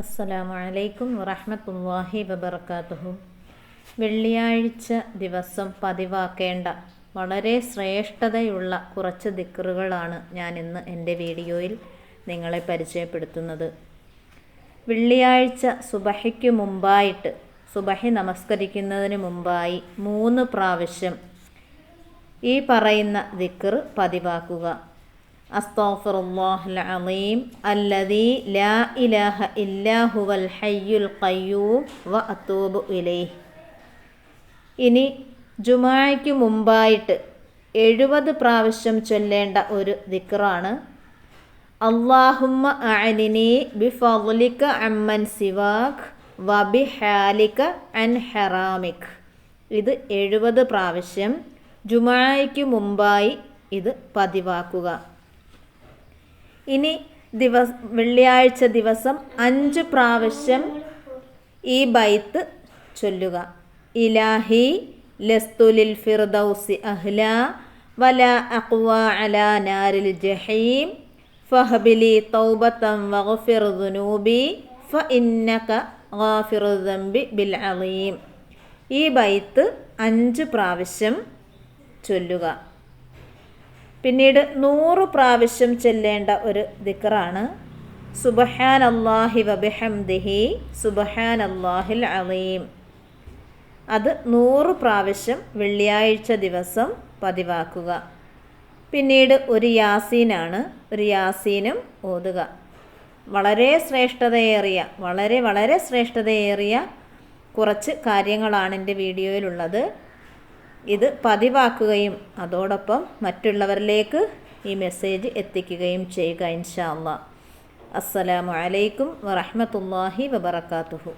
അസ്സലാമു അലൈക്കും വറഹ്മത്തുള്ളാഹി വബർക്കാത്തുഹു വെള്ളിയാഴ്ച ദിവസം പതിവാക്കേണ്ട വളരെ ശ്രേഷ്ഠതയുള്ള കുറച്ച് ദിക്കറുകളാണ് ഞാൻ ഇന്ന് എന്റെ വീഡിയോയിൽ നിങ്ങളെ പരിചയപ്പെടുത്തുന്നത്. വെള്ളിയാഴ്ച സുബഹയ്ക്ക് മുമ്പായിട്ട് സുബഹി നമസ്കരിക്കുന്നതിന് മുമ്പായി മൂന്ന് പ്രാവശ്യം ഈ പറയുന്ന ദിക്കർ പതിവാക്കുക. അസ്തോഫിറുല്ലാഹുൽ അലീം അല്ലദീ ലാ ഇലാഹ ഇല്ലാഹുവൽ ഹയ്യുൽ ഖയ്യൂം വ അത്തൂബ് ഇലൈഹ്. ഇനി ജുമായ്ക്ക് മുമ്പായിട്ട് എഴുപത് പ്രാവശ്യം ചൊല്ലേണ്ട ഒരു ദിക്റാണ്. അള്ളാഹുമ്മ അഅനിനി ബിഫളിക അമ്മൻ സിവാഖ് വബിഹാലിക അൻ ഹറാമിക്. ഇത് എഴുപത് പ്രാവശ്യം ജുമായ്ക്ക് മുമ്പായി ഇത് പതിവാക്കുക. ഇനി ദിവസ വെള്ളിയാഴ്ച ദിവസം അഞ്ച് പ്രാവശ്യം ഈ ബൈത്ത് ചൊല്ലുക. ഇലാഹി ലസ്തുലിൽ ഫിർദൗസി അഹ്ല വല അഖ്വ അല നാരിൽ ജഹീം ഫഹബിലി തൗബത്തം വഗ്ഫിർ ഫ ഇന്നക ദംബി ബിൽ അലീം. ഈ ബൈത്ത് അഞ്ച് പ്രാവശ്യം ചൊല്ലുക. പിന്നീട് നൂറ് പ്രാവശ്യം ചെല്ലേണ്ട ഒരു ദിക്റാണ്. സുബഹാൻ അള്ളാഹി വബിഹംദിഹി സുബഹാൻ അള്ളാഹിൽ അലീം. അത് നൂറ് പ്രാവശ്യം വെള്ളിയാഴ്ച ദിവസം പതിവാക്കുക. പിന്നീട് ഒരു യാസീനാണ്. ഒരു യാസീനും ഓതുക. വളരെ ശ്രേഷ്ഠതയേറിയ വളരെ വളരെ ശ്രേഷ്ഠതയേറിയ കുറച്ച് കാര്യങ്ങളാണ് എന്റെ വീഡിയോയിലുള്ളത്. ഇത് പതിവാക്കുകയും അതോടൊപ്പം മറ്റുള്ളവരിലേക്ക് ഈ മെസ്സേജ് എത്തിക്കുകയും ചെയ്യുക ഇൻഷാ അല്ലാ അസ്സലാമു അലൈക്കും വറഹ്മത്തുള്ളാഹി വബറകാതുഹു.